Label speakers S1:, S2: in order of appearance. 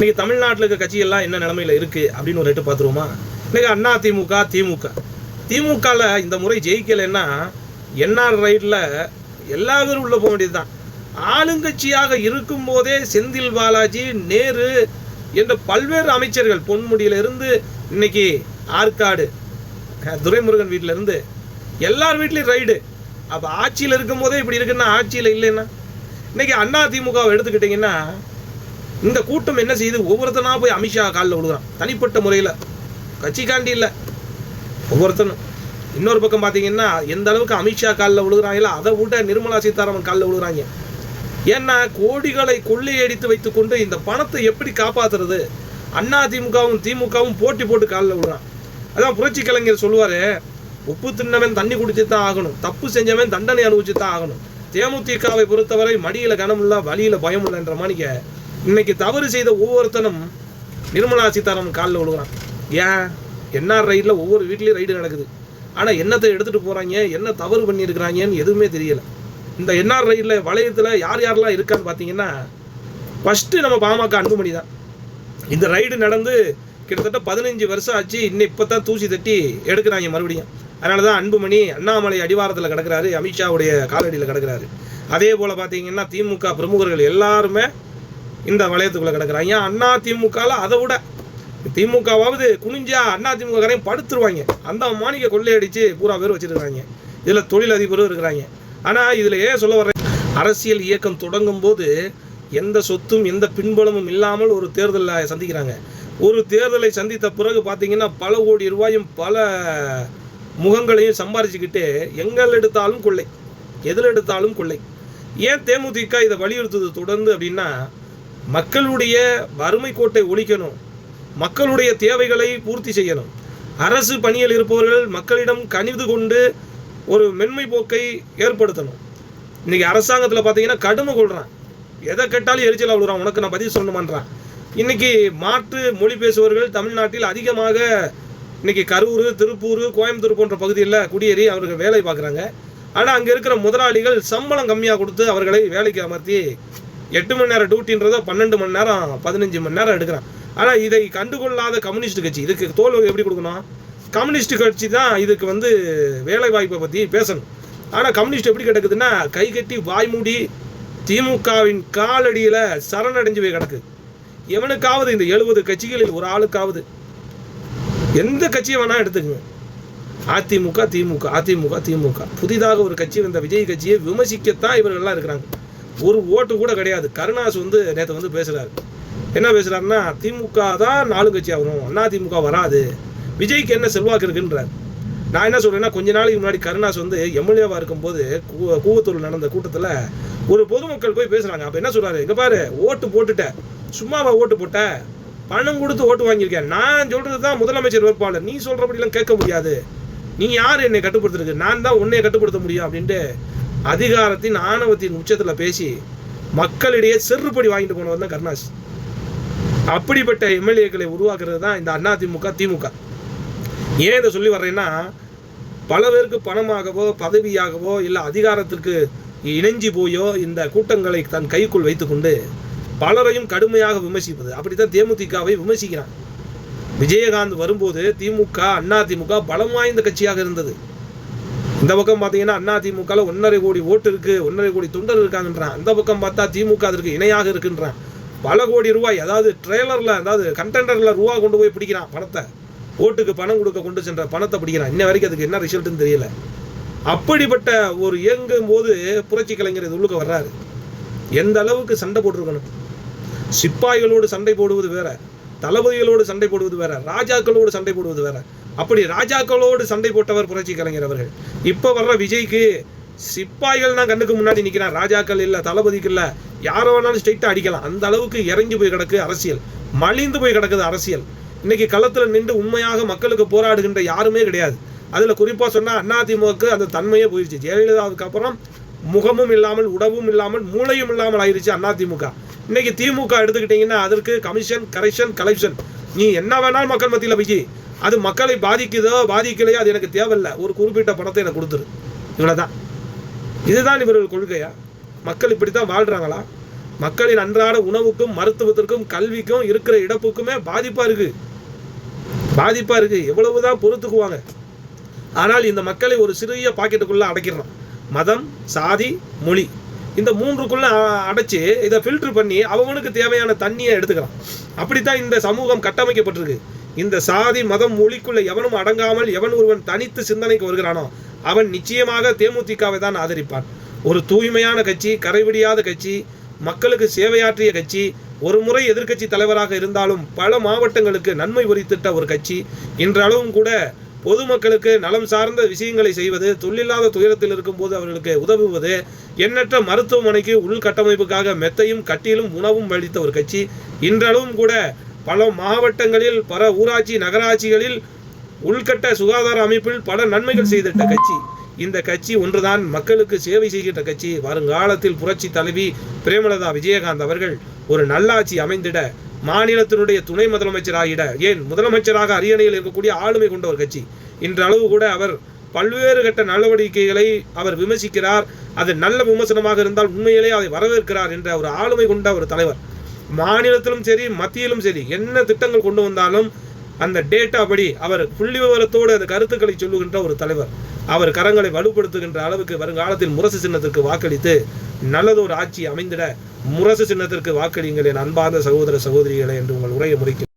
S1: இன்னைக்கு தமிழ்நாட்டில் இருக்க கட்சியெல்லாம் என்ன நிலமையில இருக்கு அப்படின்னு ஒரு எட்டு பார்த்துருவோமா? இன்னைக்கு அண்ணா திமுக திமுக. திமுகவில் இந்த முறை ஜெயிக்கலைன்னா என்ஆர் ரைடில் எல்லா பேரும் உள்ளே போக வேண்டியது தான் ஆளுங்கட்சியாக இருக்கும்போதே செந்தில் பாலாஜி நேரு என்ற பல்வேறு அமைச்சர்கள் பொன்முடியிலிருந்து இன்னைக்கு ஆற்காடு துரைமுருகன் வீட்டில இருந்து எல்லார் வீட்லேயும் ரைடு. அப்போ ஆட்சியில் இருக்கும்போதே இப்படி இருக்குன்னா ஆட்சியில் இல்லைன்னா? இன்னைக்கு அண்ணா திமுகவை எடுத்துக்கிட்டிங்கன்னா இந்த கூட்டம் என்ன செய்யுது ஒவ்வொருத்தனா போய் அமித்ஷா காலில் விழுகிறான். தனிப்பட்ட முறையில். கட்சிக்காண்டி இல்லை. ஒவ்வொருத்தனும். இன்னொரு பக்கம் பார்த்தீங்கன்னா எந்த அளவுக்கு அமித்ஷா காலில் விழுகிறாங்களோ அதை விட நிர்மலா சீதாராமன் காலில் விழுகிறாங்க. ஏன்னா கோடிகளை கொள்ளையடித்து வைத்துக்கொண்டு இந்த பணத்தை எப்படி காப்பாத்துறது? அண்ணா திமுகவும் திமுகவும் போட்டி போட்டு காலில் விழுறான் அதான் புரட்சி கலைஞர் சொல்லுவார் உப்பு தின்னவன் தண்ணி குடிச்சு தான் ஆகணும். தப்பு செஞ்சவன் தண்டனை அனுபவிச்சு தான் ஆகணும். தேமுதிகவை பொறுத்தவரை மடியில் கனமில்ல வழியில் வழியில பயம் இல்லைன்ற இன்னைக்கு தவறு செய்த ஒவ்வொருத்தனும் நிர்மலா சீதாராமன் காலில் விழுகிறான். ஏன்? என்ஆர் ரைடில் ஒவ்வொரு வீட்லேயும் ரைடு நடக்குது. ஆனால் என்னத்தை எடுத்துகிட்டு போகிறாங்க என்ன தவறு பண்ணியிருக்கிறாங்கன்னு எதுவுமே தெரியலை. இந்த என்ஆர் ரைடில் வளையத்தில் யார் யாரெல்லாம் இருக்கான்னு பார்த்தீங்கன்னா ஃபஸ்ட்டு நம்ம பாமக அன்புமணி தான். இந்த ரைடு நடந்து கிட்டத்தட்ட பதினஞ்சு வருஷம் ஆச்சு. இன்னும் இப்போ தான் தூசி தட்டி எடுக்கிறாங்க மறுபடியும். அதனால தான் அன்புமணி அண்ணாமலை அடிவாரத்தில் கிடக்கிறாரு. அமித்ஷாவுடைய காலடியில் கிடக்கிறாரு. அதே போல் பார்த்தீங்கன்னா திமுக பிரமுகர்கள் எல்லாருமே இந்த வளையத்துக்குள்ளே கிடக்குறாங்க அண்ணா திமுகவில் அதை விட? திமுகவாவது குனிஞ்சா அண்ணா திமுகக்காரையும் படுத்துருவாங்க. அந்த மாணிக்க கொள்ளையடிச்சு பூரா பேர் வச்சுருக்காங்க இதில் தொழிலதிபரும் இருக்கிறாங்க. ஆனால் இதில் ஏன் சொல்ல வர்றேன்? அரசியல் இயக்கம் தொடங்கும் போது எந்த சொத்தும் எந்த பின்பலமும் இல்லாமல் ஒரு தேர்தலை சந்திக்கிறாங்க. ஒரு தேர்தலை சந்தித்த பிறகு பார்த்தீங்கன்னா பல கோடி ரூபாயும் பல முகங்களையும் சம்பாரிச்சுக்கிட்டு எங்கள் எடுத்தாலும் கொள்ளை. எதில் எடுத்தாலும் கொள்ளை. ஏன் தேமுதிக இதை வலியுறுத்துவது தொடர்ந்து அப்படின்னா மக்களுடைய வறுமை கோட்டை ஒழிக்கணும். மக்களுடைய தேவைகளை பூர்த்தி செய்யணும். அரசு பணியில் இருப்பவர்கள் மக்களிடம் கனிவு கொண்டு ஒரு மென்மை போக்கை ஏற்படுத்தணும். இன்னைக்கு அரசாங்கத்தில் பார்த்தீங்கன்னா கடுமை கொள்றான். எதை கேட்டாலும் எரிச்சல் அவ்வளோறான் உனக்கு நான் பதில் சொல்லணுமான்றான். இன்னைக்கு மாற்று மொழி பேசுபவர்கள் தமிழ்நாட்டில் அதிகமாக இன்னைக்கு கரூர் திருப்பூர் கோயம்புத்தூர் போன்ற பகுதியில் குடியேறி அவர்கள் வேலை பார்க்குறாங்க. ஆனால் அங்கே இருக்கிற முதலாளிகள் சம்பளம் கம்மியாக கொடுத்து அவர்களை வேலைக்கு அமர்த்தி எட்டு மணி நேரம் டியூட்டின்றத பன்னெண்டு மணி நேரம் பதினஞ்சு மணி நேரம் எடுக்கிறான். ஆனால் இதை கண்டுகொள்ளாத கம்யூனிஸ்ட் கட்சி இதுக்கு தோல் எப்படி கொடுக்கணும்? கம்யூனிஸ்ட் கட்சி தான் இதுக்கு வந்து வேலை வாய்ப்பை பற்றி பேசணும். ஆனால் கம்யூனிஸ்ட் எப்படி கிடக்குதுன்னா கை கட்டி வாய் மூடி திமுகவின் காலடியில் சரணடைஞ்சு போய் கிடக்கு. எவனுக்காவது இந்த எழுபது கட்சிகளில் ஒரு ஆளுக்காவது எந்த கட்சியை வேணால் எடுத்துக்கங்க. அதிமுக திமுக அதிமுக திமுக. புதிதாக ஒரு கட்சி வந்த விஜய் கட்சியை விமர்சிக்கத்தான் இவர்கள்லாம் இருக்கிறாங்க. ஒரு ஓட்டு கூட கிடையாது. கருணாஸ் வந்து நேற்று வந்து பேசுகிறாரு என்ன பேசுகிறாருன்னா திமுக தான் நாலு கட்சி வரும் அண்ணா திமுக வராது. விஜய்க்கு என்ன செல்வாக்கு இருக்குன்றார். நான் என்ன சொல்கிறேன்னா கொஞ்ச நாளைக்கு முன்னாடி கருணாஸ் வந்து எம்எல்ஏவாக இருக்கும்போது கூ- கூவத்தூர் நடந்த கூட்டத்தில் ஒரு பொதுமக்கள் போய் பேசுகிறாங்க அப்போ என்ன சொல்கிறாரு எங்கே பாரு ஓட்டு போட்டுட்டேன் சும்மாவா ஓட்டு போட்ட? பணம் கொடுத்து ஓட்டு வாங்கியிருக்கேன். நான் சொல்கிறது தான் முதலமைச்சர் வேட்பாளர். நீ சொல்கிறபடிலாம் கேட்க முடியாது. நீ யார் என்னை கட்டுப்படுத்துறதுக்கு? நான் தான் உன்னையை கட்டுப்படுத்த முடியும் அப்படின்ட்டு அதிகாரத்தின் ஆணவத்தின் உச்சத்தில் பேசி மக்களிடையே செருப்படி வாங்கிட்டு போனவர் தான் கருணாஸ். அப்படிப்பட்ட எம்எல்ஏக்களை உருவாக்குறது தான் இந்த அண்ணா திமுக திமுக. ஏன் இதை சொல்லி வர்றேன்னா பல பேருக்கு பணமாகவோ பதவியாகவோ இல்லை அதிகாரத்திற்கு இணைஞ்சு போயோ இந்த கூட்டங்களை தன் கைக்குள் வைத்துக்கொண்டு பலரையும் கடுமையாக விமர்சிப்பது. அப்படித்தான் தேமுதிகவை விமர்சிக்கிறான். விஜயகாந்த் வரும்போது திமுக அண்ணா திமுக பலம் வாய்ந்த கட்சியாக இருந்தது. இந்த பக்கம் பார்த்தீங்கன்னா அண்ணா திமுகவில் ஒன்றரை கோடி ஓட்டு இருக்கு ஒன்றரை கோடி தொண்டர் இருக்காங்கன்றான். அந்த பக்கம் பார்த்தா திமுக அதற்கு இணையாக இருக்குன்றான். பல கோடி ரூபாய் அதாவது ட்ரெய்லரில் அதாவது கண்டெண்டரில் ரூபா கொண்டு போய் பிடிக்கிறான் பணத்தை. ஓட்டுக்கு பணம் கொடுக்க கொண்டு சென்ற பணத்தை பிடிக்கிறான். இன்ன வரைக்கும் அதுக்கு என்ன ரிசல்ட்டுன்னு தெரியல. அப்படிப்பட்ட ஒரு இயங்கும் போது புரட்சி கலைஞர் இது உள்ளுக்க வர்றாரு. எந்த அளவுக்கு சண்டை போட்டிருக்கணும்? சிப்பாய்களோடு சண்டை போடுவது வேற தளபதிகளோடு சண்டை போடுவது வேற ராஜாக்களோடு சண்டை போடுவது வேற. அப்படி ராஜாக்களோடு சண்டை போட்டவர் புரட்சி கலைஞர் அவர்கள். இப்போ வர்ற விஜய்க்கு சிப்பாய்கள் தான் கண்ணுக்கு முன்னாடி நிற்கிறான் ராஜாக்கள் இல்லை தளபதிக்கு இல்லை. யாரோ வேணாலும் ஸ்ட்ரைட்டாக அடிக்கலாம். அந்த அளவுக்கு இறங்கி போய் கிடக்கு அரசியல். மலிந்து போய் கிடக்குது அரசியல். இன்னைக்கு களத்தில் நின்று உண்மையாக மக்களுக்கு போராடுகின்ற யாருமே கிடையாது. அதில் குறிப்பாக சொன்னால் அதிமுகவுக்கு அந்த தன்மையே போயிடுச்சு ஜெயலலிதாவுக்கு அப்புறம் முகமும் இல்லாமல் உடவும் இல்லாமல் மூளையும் இல்லாமல் ஆயிடுச்சு அதிமுக இன்னைக்கு திமுக எடுத்துக்கிட்டிங்கன்னா அதற்கு கமிஷன் கரெக்ஷன் கலெக்ஷன் நீ என்ன வேணாலும் மக்கள் மத்தியில் விஜய் அது மக்களை பாதிக்குதோ பாதிக்கலையோ அது எனக்கு தேவையில்லை. ஒரு குறிப்பிட்ட பணத்தை எனக்கு கொடுத்துரு. இவ்வளோதான் இதுதான் இவர்கள் கொள்கையா? மக்கள் இப்படி தான் வாழ்கிறாங்களா மக்களின் அன்றாட உணவுக்கும் மருத்துவத்திற்கும் கல்விக்கும் இருக்கிற இழப்புக்குமே இருக்குது பாதிப்பாக இருக்குது எவ்வளவு எவ்வளவுதான் பொறுத்துக்குவாங்க. ஆனால் இந்த மக்களை ஒரு சிறிய பாக்கெட்டுக்குள்ளே அடைக்கிறான் மதம் சாதி மொழி. இந்த மூன்றுக்குள்ளே அடைச்சி இதை ஃபில்டர் பண்ணி அவனுக்கு தேவையான தண்ணியை எடுத்துக்கிறான் அப்படித்தான் இந்த சமூகம் கட்டமைக்கப்பட்டிருக்கு. இந்த சாதி மதம் மொழிக்குள்ள எவனும் அடங்காமல் எவன் ஒருவன் தனித்து சிந்தனைக்கு வருகிறானோ அவன் நிச்சயமாக தேமுதிகவை தான் ஆதரிப்பான். ஒரு தூய்மையான கட்சி கரைவிடியாத கட்சி மக்களுக்கு சேவையாற்றிய கட்சி ஒரு முறை எதிர்க்கட்சி தலைவராக இருந்தாலும் பல மாவட்டங்களுக்கு நன்மை உரித்திட்ட ஒரு கட்சி. இன்றளவும் கூட பொதுமக்களுக்கு நலம் சார்ந்த விஷயங்களை செய்வது தொழிலில்லாத துயரத்தில் இருக்கும்போது அவர்களுக்கு உதவுவது எண்ணற்ற மருத்துவமனைக்கு உள்கட்டமைப்புக்காக மெத்தையும் கட்டிலும் உணவும் அளித்த ஒரு கட்சி. இன்றளவும் கூட பல மாவட்டங்களில் பல ஊராட்சி நகராட்சிகளில் உள்கட்ட சுகாதார அமைப்பில் பல நன்மைகள் செய்திட்ட கட்சி. இந்த கட்சி ஒன்றுதான் மக்களுக்கு சேவை செய்கின்ற கட்சி. வருங்காலத்தில் புரட்சி தலைவி பிரேமலதா விஜயகாந்த் அவர்கள் ஒரு நல்லாட்சி அமைந்திட மாநிலத்தினுடைய துணை முதலமைச்சராகிட ஏன் முதலமைச்சராக அரியணையில் இருக்கக்கூடிய ஆளுமை கொண்ட ஒரு கட்சி. இன்றளவு கூட அவர் பல்வேறு கட்ட நடவடிக்கைகளை அவர் விமர்சிக்கிறார். அது நல்ல விமர்சனமாக இருந்தால் உண்மையிலே அதை வரவேற்கிறார் என்ற ஒரு ஆளுமை கொண்ட ஒரு தலைவர். மாநிலத்திலும் சரி மத்தியிலும் சரி என்ன திட்டங்கள் கொண்டு வந்தாலும் அந்த டேட்டா படி அவர் புள்ளி விவரத்தோடு அந்த கருத்துக்களை சொல்லுகின்ற ஒரு தலைவர். அவர் கரங்களை வலுப்படுத்துகின்ற அளவுக்கு வருங்காலத்தில் முரசு சின்னத்திற்கு வாக்களித்து நல்லதொரு ஆட்சி அமைந்திட முரசு சின்னத்திற்கு வாக்களியுங்கள் என் அன்பார்ந்த சகோதர சகோதரிகளை என்று உங்கள் உரையை முடிக்கும்